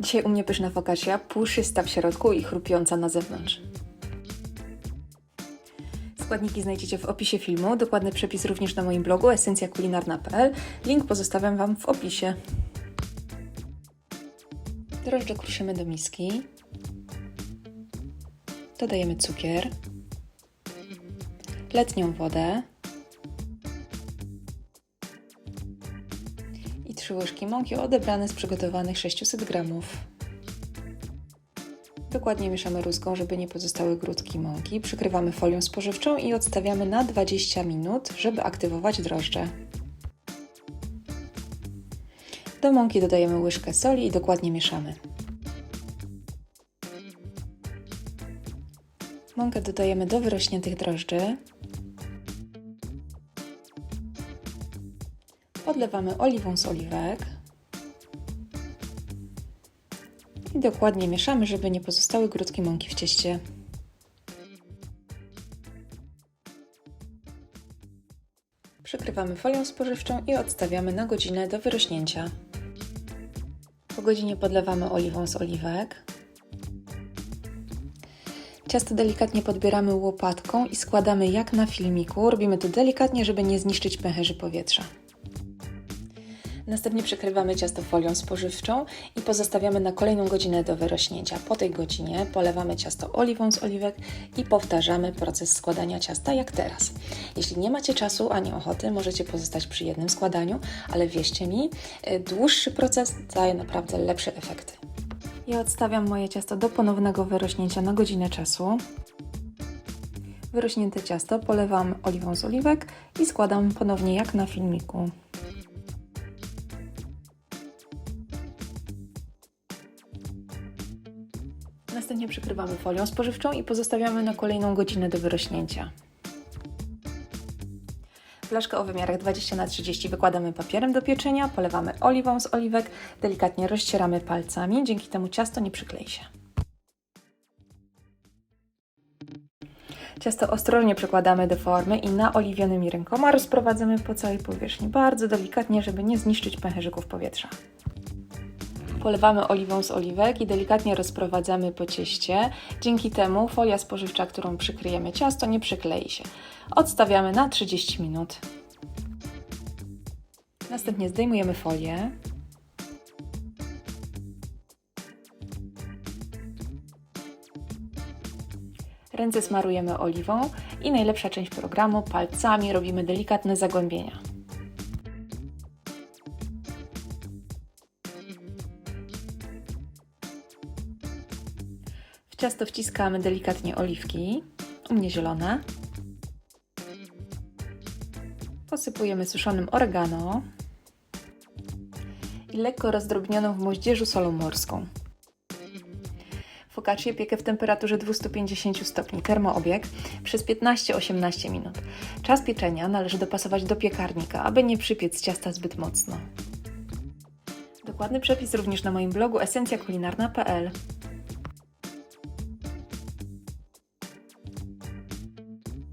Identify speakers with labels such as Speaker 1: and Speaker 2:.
Speaker 1: Dzisiaj u mnie pyszna focaccia, puszysta w środku i chrupiąca na zewnątrz. Składniki znajdziecie w opisie filmu, dokładny przepis również na moim blogu esencjakulinarna.pl. Link pozostawiam Wam w opisie. Drożdże kruszymy do miski. Dodajemy cukier, letnią wodę 3 łyżki mąki odebrane z przygotowanych 600 gramów. Dokładnie mieszamy rózgą, żeby nie pozostały grudki mąki. Przykrywamy folią spożywczą i odstawiamy na 20 minut, żeby aktywować drożdże. Do mąki dodajemy łyżkę soli i dokładnie mieszamy. Mąkę dodajemy do wyrośniętych drożdży. Podlewamy oliwą z oliwek. I dokładnie mieszamy, żeby nie pozostały grudki mąki w cieście. Przykrywamy folią spożywczą i odstawiamy na godzinę do wyrośnięcia. Po godzinie podlewamy oliwą z oliwek. Ciasto delikatnie podbieramy łopatką i składamy jak na filmiku. Robimy to delikatnie, żeby nie zniszczyć pęcherzy powietrza. Następnie przykrywamy ciasto folią spożywczą i pozostawiamy na kolejną godzinę do wyrośnięcia. Po tej godzinie polewamy ciasto oliwą z oliwek i powtarzamy proces składania ciasta jak teraz. Jeśli nie macie czasu ani ochoty, możecie pozostać przy jednym składaniu, ale wierzcie mi, y, dłuższy proces daje naprawdę lepsze efekty. Ja odstawiam moje ciasto do ponownego wyrośnięcia na godzinę czasu. Wyrośnięte ciasto polewam oliwą z oliwek i składam ponownie jak na filmiku. Następnie przykrywamy folią spożywczą i pozostawiamy na kolejną godzinę do wyrośnięcia. Flaszkę o wymiarach 20 na 30 wykładamy papierem do pieczenia, polewamy oliwą z oliwek, delikatnie rozcieramy palcami, dzięki temu ciasto nie przyklei się. Ciasto ostrożnie przekładamy do formy i naoliwionymi rękoma rozprowadzamy po całej powierzchni, bardzo delikatnie, żeby nie zniszczyć pęcherzyków powietrza. Polewamy oliwą z oliwek i delikatnie rozprowadzamy po cieście. Dzięki temu folia spożywcza, którą przykryjemy ciasto, nie przyklei się. Odstawiamy na 30 minut. Następnie zdejmujemy folię. Ręce smarujemy oliwą i najlepsza część programu palcami robimy delikatne zagłębienia. Ciasto wciskamy delikatnie oliwki, u mnie zielone. Posypujemy suszonym oregano i lekko rozdrobnioną w moździerzu solą morską. Focaccię piekę w temperaturze 250 stopni termoobieg przez 15-18 minut. Czas pieczenia należy dopasować do piekarnika, aby nie przypiec ciasta zbyt mocno. Dokładny przepis również na moim blogu esencjakulinarna.pl